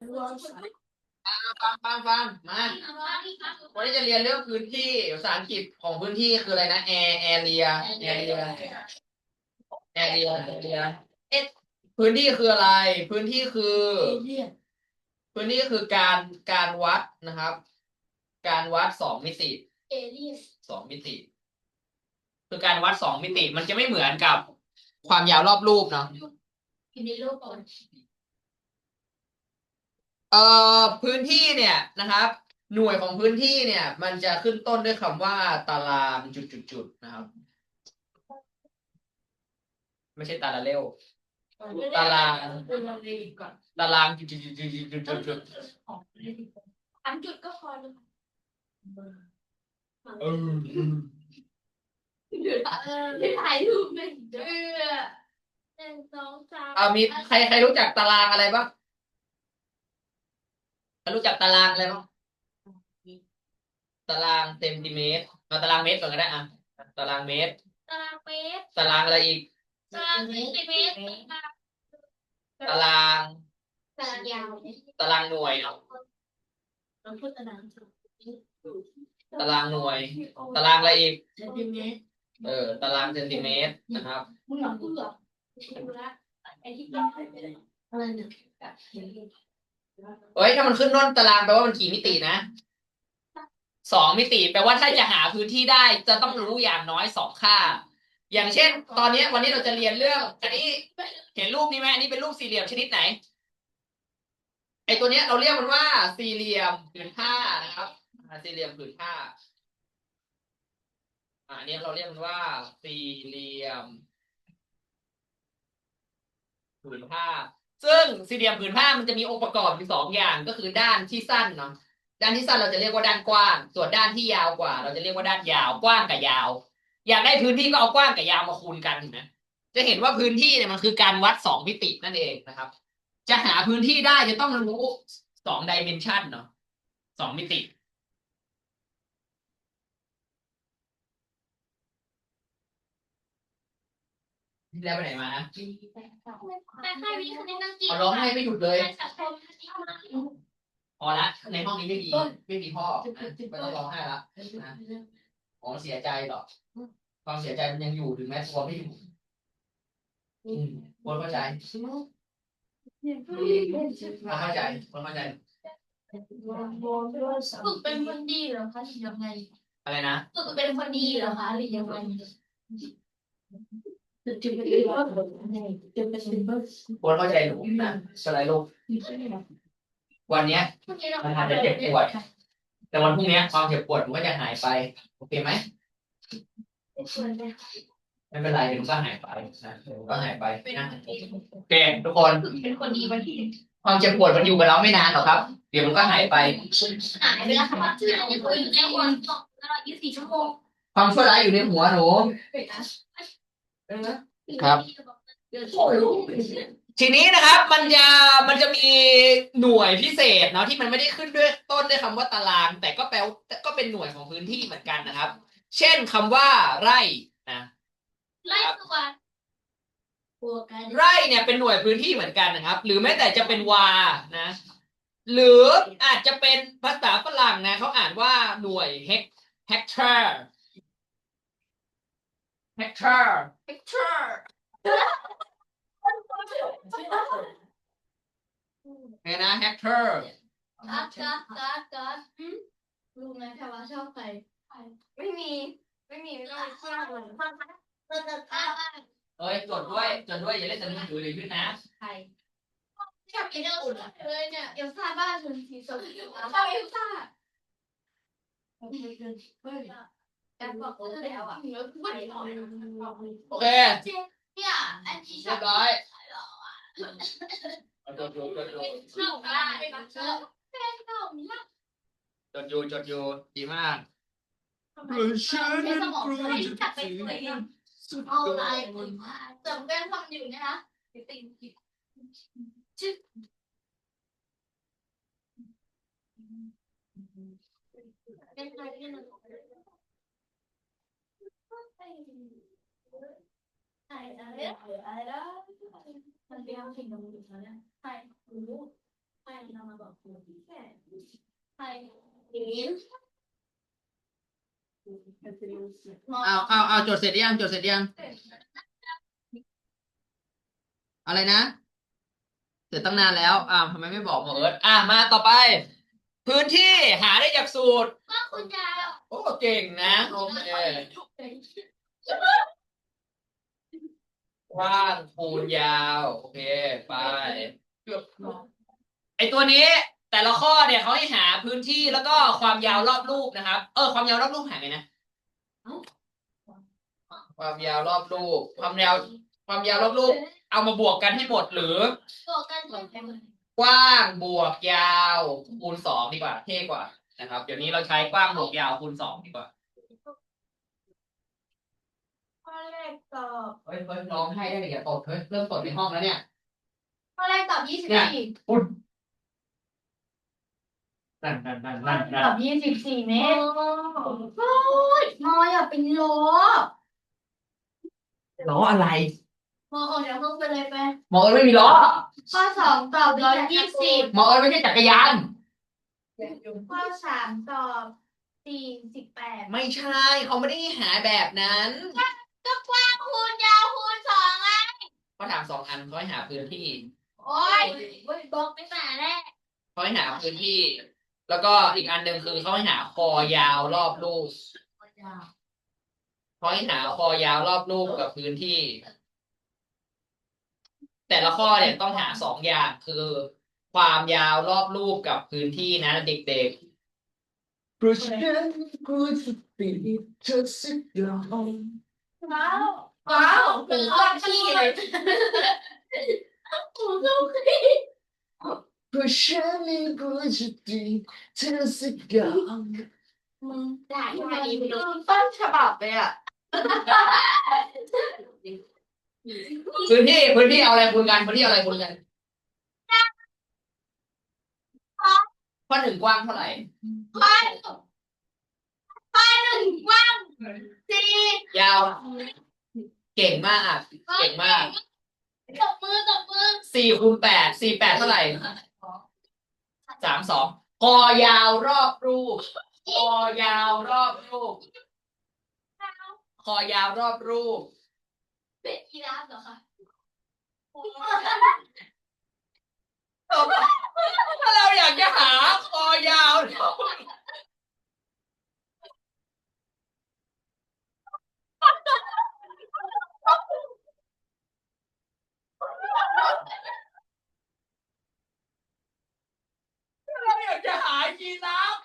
ฟังฟังฟังมาวันนี้จะเรียนเรื่องพื้นที่ภาษาอังกฤษของพื้นที่คืออะไรนะแอร์แอเรียแอเรียแอเรียแอเรียพื้นที่คืออะไร พื้นที่คือ พื้นที่คือการการวัดนะครับ การวัดสองมิติเอเลี่ยนสองมิติ คือการวัดสองมิติมันจะไม่เหมือนกับความยาวรอบรูปเนาะ อยู่ในโลกก่อน เอ่อพื้นที่เนี่ยนะครับ หน่วยของพื้นที่เนี่ย มันจะขึ้นต้นด้วยคำว่าตารางจุดๆๆนะครับ ไม่ใช่ตารางเร็ว ตารางตารางจุดๆๆๆอันจุดก็พอเลยเออเดือดถ่ายรูปไม่เดือดหนึ่งสองสามอ่ามีใครใครรู้จักตารางอะไรบ้าง รรู้จักตารางอะไรบ้างตารางเซนติเมตรเอาตารางเมตรก่อนก็ได้อะตารางเมตร ตารางเมตร ตารางอะไรอีก ตารางเซนติเมตร ตารางตารางยาวตารางหน่วยเนาะเราพูดตารางตารางหน่วย ตารางอะไรอีก เซนติเมตร เออ ตารางเซนติเมตรนะครับมึงหลับเบื่อดูละไอ้ที่เป็นอะไรเนี่ย เอ้ยถ้ามันขึ้นต้นตารางแปลว่ามันกี่มิตินะสองมิติแปลว่าถ้าจะหาพื้นที่ได้จะต้องรู้อย่างน้อยสองค่า อย่างเช่น ตอนนี้วันนี้เราจะเรียนเรื่อง อันนี้เห็นรูปนี้ไหมอันนี้เป็นรูปสี่เหลี่ยมชนิดไหนไอตัวเนี้ยเราเรียกมันว่าสี่เหลี่ยมผืนผ้านะครับสี่เหลี่ยมผืนผ้าอันนี้เราเรียกมันว่าสี่เหลี่ยมผืนผ้า ซึ่งสี่เหลี่ยมผืนผ้ามันจะมีองค์ประกอบอยู่สองอย่างก็คือด้านที่สั้นเนาะด้านที่สั้นเราจะเรียกว่าด้านกว้าง ส่วนด้านที่ยาวกว่า เราจะเรียกว่าด้านยาวกว้างกับยาว อยากได้พื้นที่ก็เอากว้างกับยาวมาคูณกันนไหมจะเห็นว่าพื้นที่เนี่ยมันคือการวัดสองมิตินั่นเองนะครับ จะหาพื้นที่ได้จะต้องรู้สองดิเมนชันเนาะสองมิติ ที่แล้วไปไหนมานะแต่ค่ายวิทย์คณิตอังกฤษเอาร้องให้ไม่หยุดเลยค่ายสังคมคณิตมาพอละในห้องนี้ไม่มีไม่มีพ่อนะไม่ต้องร้องไห้ละนะอ๋อเสียใจหรอกความเสียใจมันยังอยู่ถึงแม้ตัวไม่อยู่อืมคนเข้าใจคนเข้าใจคนเข้าใจฝึกเป็นคนดีเหรอคะหรือยังไงอะไรนะฝึกเป็นคนดีเหรอคะหรือยังไง คนเข้าใจหนูนะสไลด์ลูกวันเนี้ย มันอาจจะเจ็บปวด แต่วันพรุ่งเนี้ยความเจ็บปวดมันก็จะหายไปโอเคไหมไม่เป็นไรเดี๋ยวมันก็หายไปนะเดี๋ยวมันก็หายไปนะโอเคทุกคน เป็นคนดีวันที่ ความเจ็บปวดมันอยู่กับเราไม่นานหรอกครับ เดี๋ยวมันก็หายไป หายไปแล้วค่ะชื่ออะไรอยู่ในหัวตลอด24ชั่วโมงความชั่วร้ายอยู่ในหัวหนู ครับ ทีนี้นะครับมันจะมันจะมีหน่วยพิเศษเนาะที่มันไม่ได้ขึ้นด้วยต้นด้วยคำว่าตาราง แต่ก็แปลว่าก็เป็นหน่วยของพื้นที่เหมือนกันนะครับ เช่นคำว่าไร่นะไล่ตัวตัวกันไร่เนี่ยเป็นหน่วยพื้นที่เหมือนกันนะครับ หรือแม้แต่จะเป็นวานะ หรืออาจจะเป็นภาษาฝรั่งนะเขาอ่านว่าหน่วยเฮกเฮกเตอร์ เฮกเตอร์เฮกเตอร์เห็นนะเฮกเตอร์กัดกัดกัดกัดรู้ไหมแพรว่าชอบใครไม่มี ไม่มีไม่ต้องไปสร้างเลยเราจะอ่าเอ้ยจดด้วยจดด้วยอย่าเล่นแต่มือถือเลยขึ้นนะใครชอบเอลซ่าเลยเนี่ยเอลซ่าบ้านคุณสีสดชอบเอลซ่า การบอกเออแล้วอ่ะไม่ได้บอก โอเค เนี่ยอันนี้ช เรี อย บบ ร้อยจดอยู่จดอยู่ ชอบได้ชอบแฟนเก่าเนี่ย จดอยู่จดอยู่ดีมาก ในสมองจะให้จับไปตัวเองเอาลายเติมแป้งทำอยู่นะคะติงชื่อเป็นใครที่ มันใช่อะไรอะไรแล้วมันเรียกสิ่งต่างๆนะใช่รู้ใครนำมาบอกคุณแค่ใครอย่างนี้มองเอาเอาเอาจดเสร็จยังจดเสร็จยัง อะไรนะ เสร็จตั้งนานแล้วอ่าวทำไมไม่บอกหมอเอิร์ธอ่ามาต่อไป พื้นที่หาได้จากสูตรก็คุณยายโอ้เก่งนะโอเค กว้างคูณยาว โอเค ไป ไอตัวนี้ แต่ละข้อเนี่ยเขาให้หาพื้นที่แล้วก็ความยาวรอบรูปนะครับ เออ ความยาวรอบรูปหาไงนะ ความยาวรอบรูป ความยาว ความยาวรอบรูป เอามาบวกกันให้หมดหรือบอกกันหมดกว้างบวกยาวคูณสองดีกว่า เท่กว่านะครับ เดี๋ยวนี้เราใช้กว้างบวกยาวคูณสองดีกว่า ข้อแรกตอบเฮ้ยเฮ้ยร้องให้ได้เลยอย่าตดเฮ้ยเริ่มตดในห้องแล้วเนี่ย ข้อแรกตอบยี่สิบเนี่ยสี่ปุ่นนั่นนั่นนั่นนั่นนั่ตอนบยี่สิบสี่เมตรโอ้ยมออย่าเป็นล้อล้ออะไรมอออกจากห้องไปเลยไป หมอเอิญไม่มีล้อข้อสองตอบร้อยยี่สิบหมอเอิญไม่ใช่จักรยาน ข้อสามตอบสี่สิบแปดไม่ใช่เขาไม่ได้หาแบบนั้น เขาถามสองอันเขาให้หาพื้นที่โอ้ยบอกไม่มาแน่เขาให้หาพื้นที่ แล้วก็อีกอันหนึ่งคือเขาให้หาคอยาวรอบรูปเขาให้หาคอยาวรอบรูปกับพื้นที่ แต่ละข้อเนี่ยต้องหาสองอย่างคือ ความยาวรอบรูปกับพื้นที่นะเด็กเพราะฉะนั้นกูจะปิดเธอสักอย่างว้าว ว้าวเป็นข้อที่เลยหูเข้าขี้เพราะฉันนี่กูจะปิดเธอสักอย่างมึงได้ไหมมึงต้นฉบับเลยอะๆพื้นที่พื้นที่เอาอะไรคูณกันพื้นที่เอาอะไรคูณกันข้อหนึ่งกว้างเท่าไหร่ข้อข้อหนึ่งกว้างสี่ยาว เก่งมากเก่งมากตบมือตบมือสี่คูณแปดสี่แปดเท่าไหร่สามสองคอยาวรอบรูปคอยาวรอบรูปคอยาวรอบรูป เป็นกีราฟเหรอคะถ้าเราอยากจะหาคอยาวถ้าเราอยากจะหายีราฟ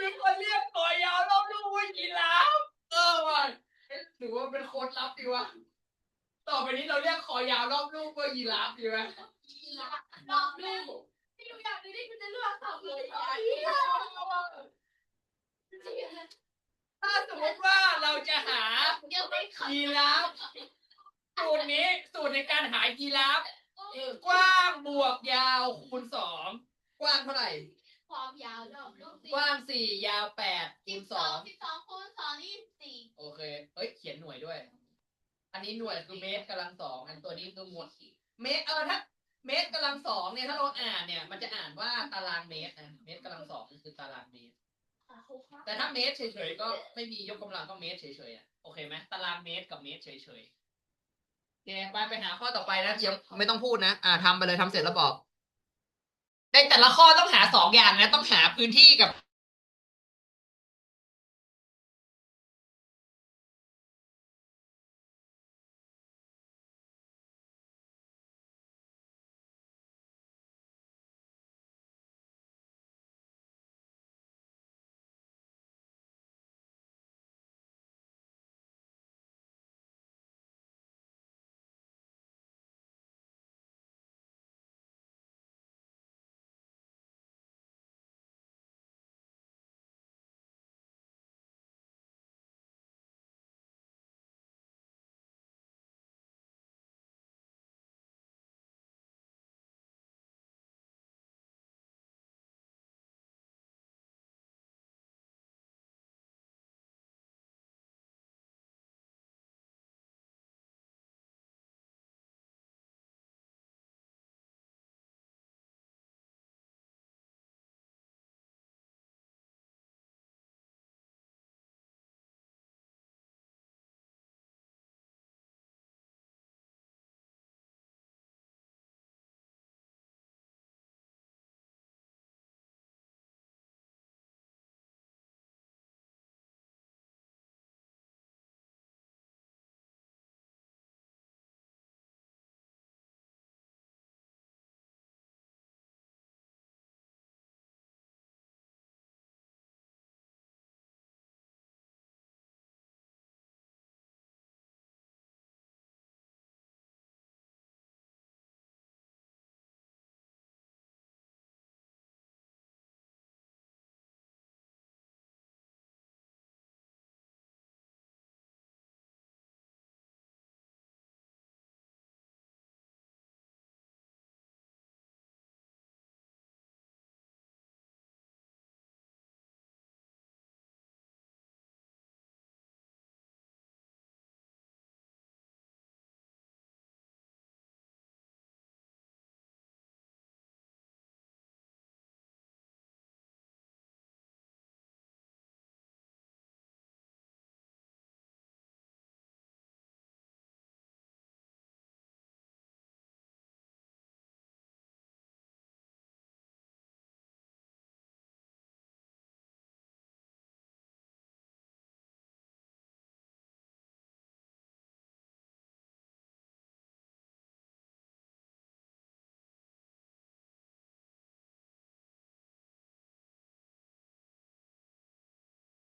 มีคนเรียกคอยาวรอบรูปว่ายีราฟเออว่ะเอ๊ะหรือว่าเป็นโค้ ดลับดีวะต่อไปนี้เราเรียกคอยาวรอบรูปว่ายีราฟดีไหมกีราฟรอบลูกไม่รู้อย่างนี้คุณจะเลือกตอบเลยถ้าสมมติว่าเราจะหายีราฟสูตรนี้สูตรในการหายีราฟกว้างบวกยาวคูณสองกว้างเท่าไหร่ ความยาวรอบลูกกว้างสี่ยาวแปดคูณสองสิบสองคูณสองยี่สิบสี่โอเคเอ้ย เขียนหน่วยด้วย อันนี้หน่วยคือเมตรกำลังสองอันตัวนี้คือหมวดเมตรเออถ้าเมตรกำลังสองเนี่ยถ้าเราอ่านเนี่ย มันจะอ่านว่าตารางเมตรนะเมตรกำลังสองคือตารางเมตรแต่ถ้าเมตรเฉยๆก็ไม่มียกกำลังก็เมตรเฉยๆอะโอเคไหมตารางเมตรกับเมตรเฉยๆโอเคไปไปหาข้อต่อไปนะยังไม่ต้องพูดนะ อ่าทำไปเลยทำเสร็จแล้วบอก ในแต่ละข้อต้องหาสองอย่างนะต้องหาพื้นที่กับ